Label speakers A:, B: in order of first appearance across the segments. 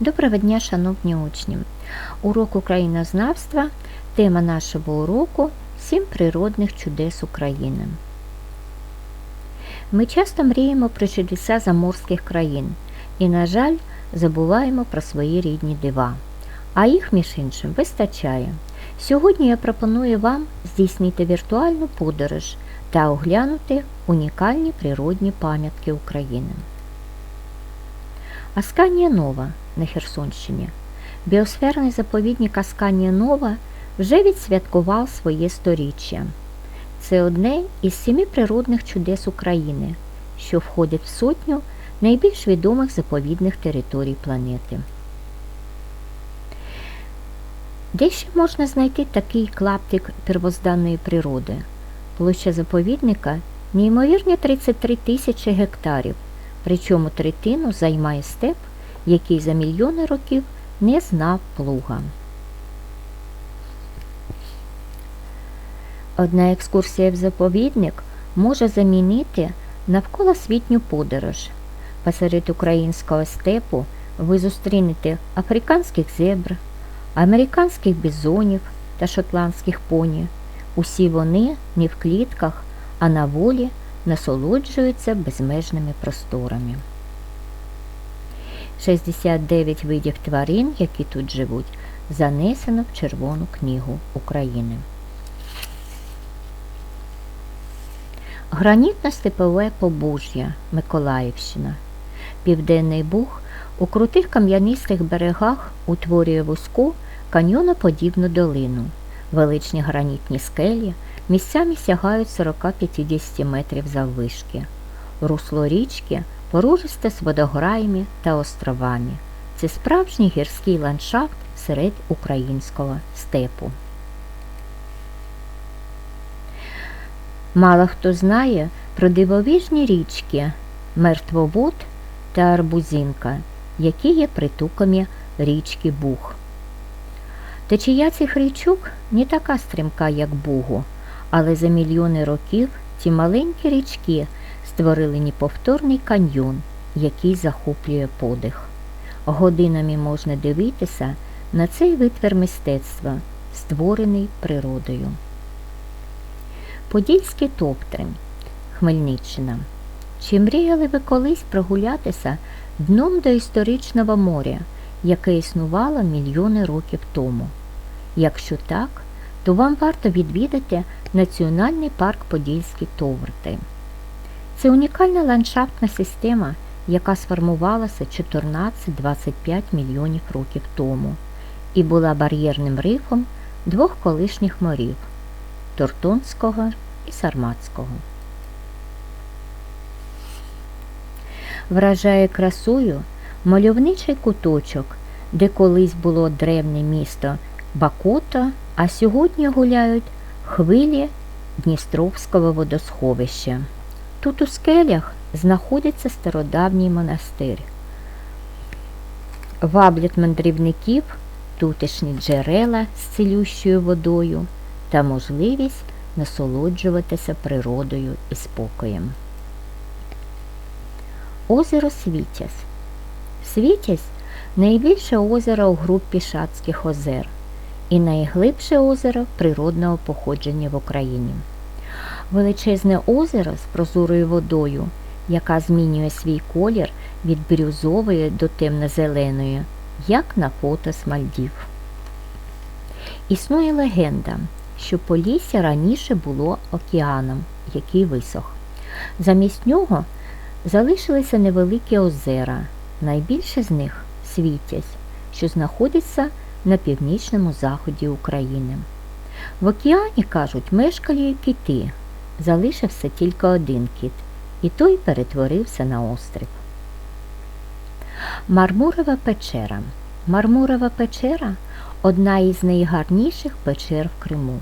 A: Доброго дня, шановні учні! Урок українознавства. Тема нашого уроку Сім природних чудес України. Ми часто мріємо про чудеса заморських країн і, на жаль, забуваємо про свої рідні дива. А їх, між іншим, вистачає. Сьогодні я пропоную вам здійснити віртуальну подорож та оглянути унікальні природні пам'ятки України. Асканія Нова на Херсонщині. Біосферний заповідник Асканія Нова вже відсвяткував своє сторіччя. Це одне із семи природних чудес України, що входить в сотню найбільш відомих заповідних територій планети. Де ще можна знайти такий клаптик первозданної природи? Площа заповідника неймовірні 33 тисячі гектарів, причому третину займає степ, який за мільйони років не знав плуга. Одна екскурсія в заповідник може замінити навколосвітню подорож. Посеред українського степу ви зустрінете африканських зебр, американських бізонів та шотландських поні. Усі вони не в клітках, а на волі насолоджуються безмежними просторами. 69 видів тварин, які тут живуть, занесено в Червону книгу України. Гранітно-степове побужжя Миколаївщина. Південний Буг у крутих кам'янистих берегах утворює вузьку каньйоноподібну долину. Величні гранітні скелі місцями сягають 40-50 метрів заввишки. Русло річки порожисте з водограями та островами. Це справжній гірський ландшафт серед українського степу. Мало хто знає про дивовижні річки Мертвовод та Арбузинка, які є притоками річки Буг. Течія цих річок не така стрімка, як Бугу, але за мільйони років ці маленькі річки створили неповторний каньйон, який захоплює подих. Годинами можна дивитися на цей витвір мистецтва, створений природою. Подільські топтри, Хмельниччина. Чи мріяли ви колись прогулятися дном до історичного моря, яке існувало мільйони років тому? Якщо так, то вам варто відвідати Національний парк Подільські товрти. Це унікальна ландшафтна система, яка сформувалася 14-25 мільйонів років тому і була бар'єрним рифом двох колишніх морів Тортонського і Сарматського. Вражає красою мальовничий куточок, де колись було древнє місто Бакота, а сьогодні гуляють хвилі Дністровського водосховища. Тут у скелях знаходиться стародавній монастир. Ваблять мандрівників, тутешні джерела з цілющою водою та можливість насолоджуватися природою і спокоєм. Озеро Світязь. Світязь найбільше озеро у групі Шацьких озер і найглибше озеро природного походження в Україні. Величезне озеро з прозорою водою, яка змінює свій колір від бірюзової до темно-зеленої, як на фото з Мальдів. Існує легенда, що Полісся раніше було океаном, який висох. Замість нього залишилися невеликі озера, найбільше з них світязь, що знаходиться на північному заході України. В океані, кажуть, мешкали кити, залишився тільки один кіт, і той перетворився на острів. Мармурова печера. Мармурова печера одна із найгарніших печер в Криму.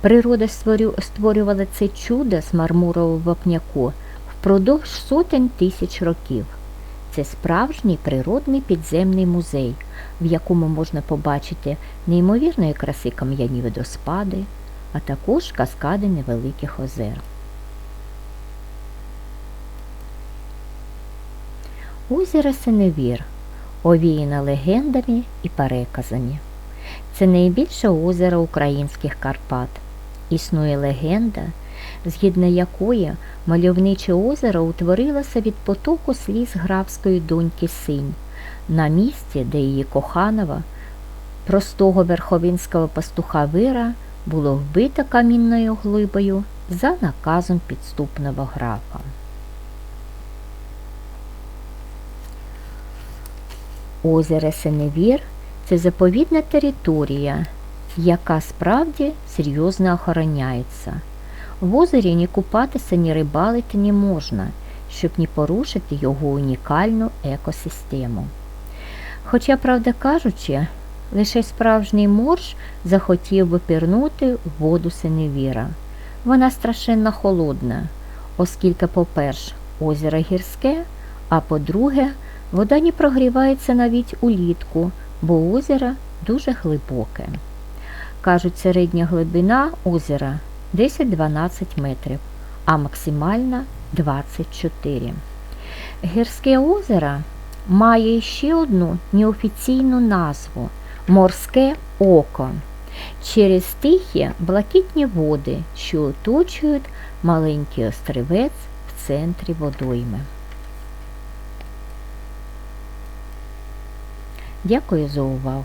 A: Природа створювала це чудо з мармурового вапняку впродовж сотень тисяч років. Це справжній природний підземний музей, в якому можна побачити неймовірної краси кам'яні водоспади, а також каскади невеликих озер. Озеро Синевір овіяне легендами і переказами. Це найбільше озеро українських Карпат. Існує легенда, згідно якої мальовниче озеро утворилося від потоку сліз графської доньки Синь на місці, де її коханого, простого верховинського пастуха Вира, було вбито камінною глибою за наказом підступного графа. Озеро Сеневір це заповідна територія, яка справді серйозно охороняється. В озері ні купатися, ні рибалити не можна, щоб не порушити його унікальну екосистему. Хоча, правда кажучи, лише справжній морж захотів би пірнути в воду Синевіра. Вона страшенно холодна, оскільки, по-перше, озеро гірське, а по-друге, вода не прогрівається навіть улітку, бо озеро дуже глибоке. Кажуть, середня глибина озера 10-12 метрів, а максимальна 24. Гірське озеро має ще одну неофіційну назву Морське око через тихі блакитні води, що оточують маленький острівець в центрі водойми. Дякую за увагу!